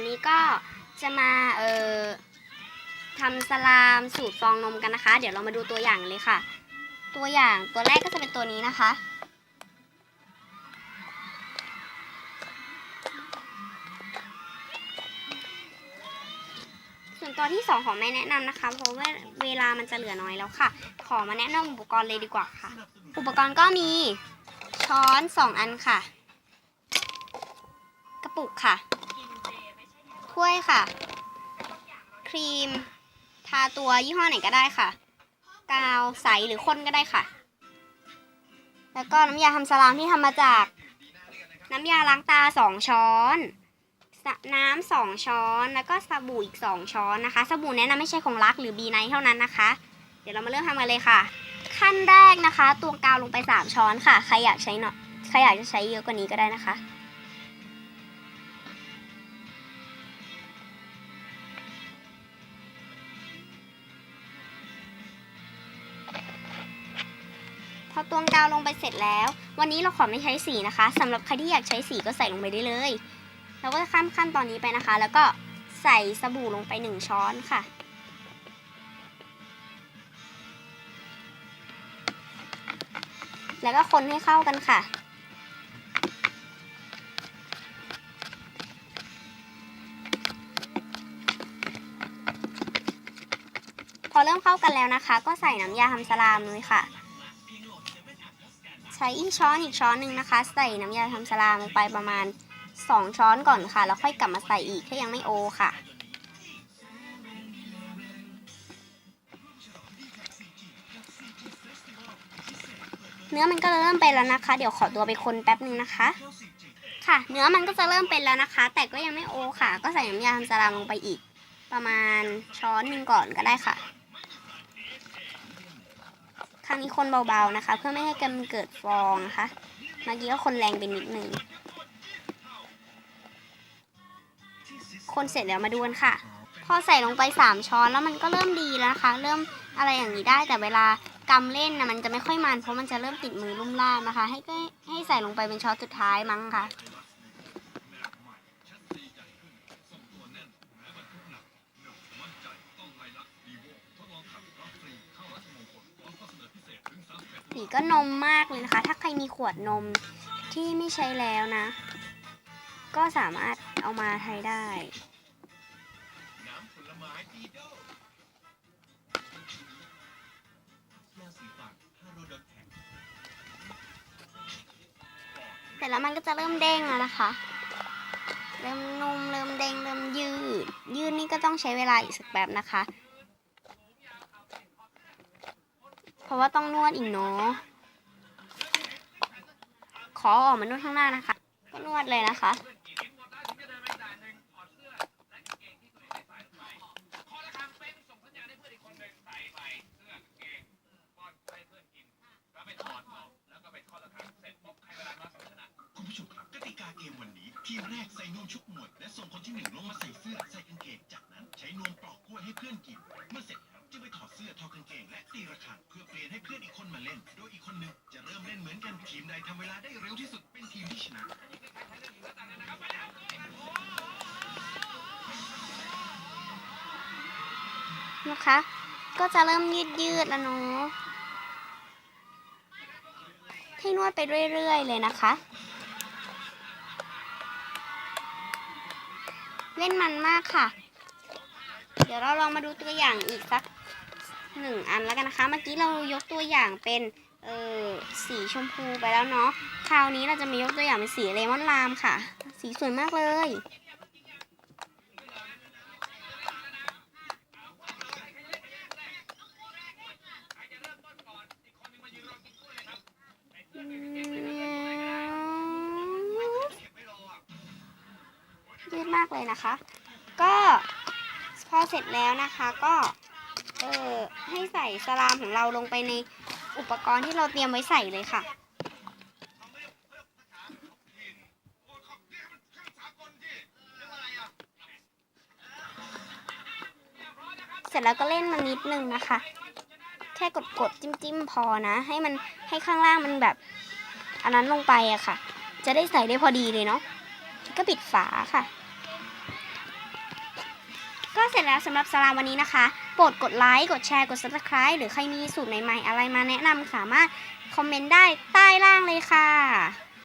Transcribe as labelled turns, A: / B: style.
A: วันนี้ก็จะมาเอ่อทำสลามสูตรฟองนมกันนะคะ เดี๋ยวเรามาดูตัวอย่างเลยค่ะ ตัวอย่างตัวแรกก็จะเป็นตัวนี้นะคะ ส่วนตัวที่สองของไม่แนะนำนะคะ เพราะว่าเวลามันจะเหลือน้อยแล้วค่ะ ขอมาแนะนำอุปกรณ์เลยดีกว่าค่ะ อุปกรณ์ก็มีช้อนสองอันค่ะ กระปุกค่ะ ถ้วยค่ะ ครีม ทาตัวยี่ห้อไหนก็ได้ค่ะ กาวใสหรือข้นก็ได้ค่ะ แล้วก็น้ำยาทำสลามที่ทำมาจาก น้ำยาล้างตาสองช้อนน้ำสองช้อน แล้วก็สบู่อีกสองช้อนนะคะ สบู่แนะนำไม่ใช่ของรักหรือบีไนเท่านั้นนะคะ เดี๋ยวเรามาเริ่มทำกันเลยค่ะ ขั้นแรกนะคะตวงกาวลงไปสามช้อนค่ะ ใครอยากใช้เนาะใครอยากจะใช้เยอะกว่านี้ก็ได้นะคะ อตวงกาวลงไปเสร็จแล้ว วันนี้เราขอไม่ใช้สีนะคะสำหรับใครที่อยากใช้สีก็ใส่ลงไปได้เลย เราก็จะข้ามขั้นตอนนี้ไปนะคะ แล้วก็ใส่สบู่ลงไปหนึ่งช้อนค่ะ แล้วก็คนให้เข้ากันค่ะพอเริ่มเข้ากันแล้วนะคะ ก็ใส่น้ำยาทำสลามเลยค่ะ ใช้อีกช้อนอีกช้อนหนึ่งนะคะ ใส่น้ำยาทำสลามลงไปประมาณ 2 ช้อนก่อนค่ะ แล้วค่อยกลับมาใส่อีกถ้ายังไม่โอค่ะ เนื้อมันก็เริ่มเป็นแล้วนะคะ เดี๋ยวขอตัวไปคนแป๊บนึงนะคะ ค่ะ เนื้อมันก็จะเริ่มเป็นแล้วนะคะ แต่ก็ยังไม่โอค่ะ ก็ใส่น้ำยาทำสลามลงไปอีก ประมาณช้อนหนึ่งก่อนก็ได้ค่ะ นี้คนเบาๆนะคะ เพื่อไม่ให้กันเกิดฟองนะคะเมื่อกี้ก็คนแรงไปนิดนึงคนเสร็จแล้วมาดูกันค่ะ พอใส่ลงไป 3 ช้อนแล้วมันก็เริ่มดีแล้วนะคะ เริ่มอะไรอย่างนี้ได้แต่เวลากำเล่นนะมันจะไม่ค่อยมันเพราะมันจะเริ่มติดมือลุ่มล่ามนะคะ ให้ให้ใส่ลงไปเป็นช้อนสุดท้ายมั้งค่ะ สีก็นมมากเลยนะคะ ถ้าใครมีขวดนมที่ไม่ใช้แล้วนะ ก็สามารถเอามาใช้ได้เสร็จแล้วมันก็จะเริ่มเด้งแล้วนะคะ เริ่มนุ่มเริ่มเด้งเริ่มยืด ยืดนี่ก็ต้องใช้เวลาอีกสักแป๊บนะคะ เพราะว่าต้องนวดอีกเนาะขอออกมานวดข้างหน้านะคะ ก็นวดเลยนะคะ
B: เกมวันนี้ทีมแรกใส่นวมชุบหมวดและส่งคนที่หนึ่งลงมาใส่เสื้อใส่กางเกงจากนั้นใช้นวมปลอกกล้วยให้เพื่อนกินเมื่อเสร็จแล้ว เสื้อถอกางเกงและตีระฆังเพื่อเปลี่ยนให้เพื่อนอีกคนมาเล่น โดยอีกคนหนึ่งจะเริ่มเล่นเหมือนกันทีมใดทำเวลาได้เร็วที่สุดเป็นทีมที่ชนะ
A: นะคะ ก็จะเริ่มยืดยืดแล้วเนาะให้นวดไปเรื่อย ๆ เลยนะคะ เล่นมันมากค่ะ เดี๋ยวเราลองมาดูตัวอย่างอีกสัก หนึ่งอันแล้วกันนะคะ เมื่อกี้เรายกตัวอย่างเป็นเออสีชมพูไปแล้วเนาะ คราวนี้เราจะมายกตัวอย่างเป็นสีเลมอนลามค่ะ สีสวยมากเลย ยืดมากเลยนะคะ ก็พอเสร็จแล้วนะคะก็ เออให้ใส่สลามของเราลงไปในอุปกรณ์ที่เราเตรียมไว้ใส่เลยค่ะ เสร็จแล้วก็เล่นมันนิดนึงนะคะ แค่กดกดๆจิ้มจิ้มๆพอนะ ให้มันให้ข้างล่างมันแบบ อันนั้นลงไปอะค่ะ จะได้ใส่ได้พอดีเลยเนาะก็ปิดฝาค่ะ เสร็จแล้วสำหรับสลามวันนี้นะคะ โปรดกดไลค์ กดแชร์ กด subscribe หรือใครมีสูตรใหม่ๆ อะไรมาแนะนำสามารถคอมเมนต์ได้ใต้ล่างเลยค่ะ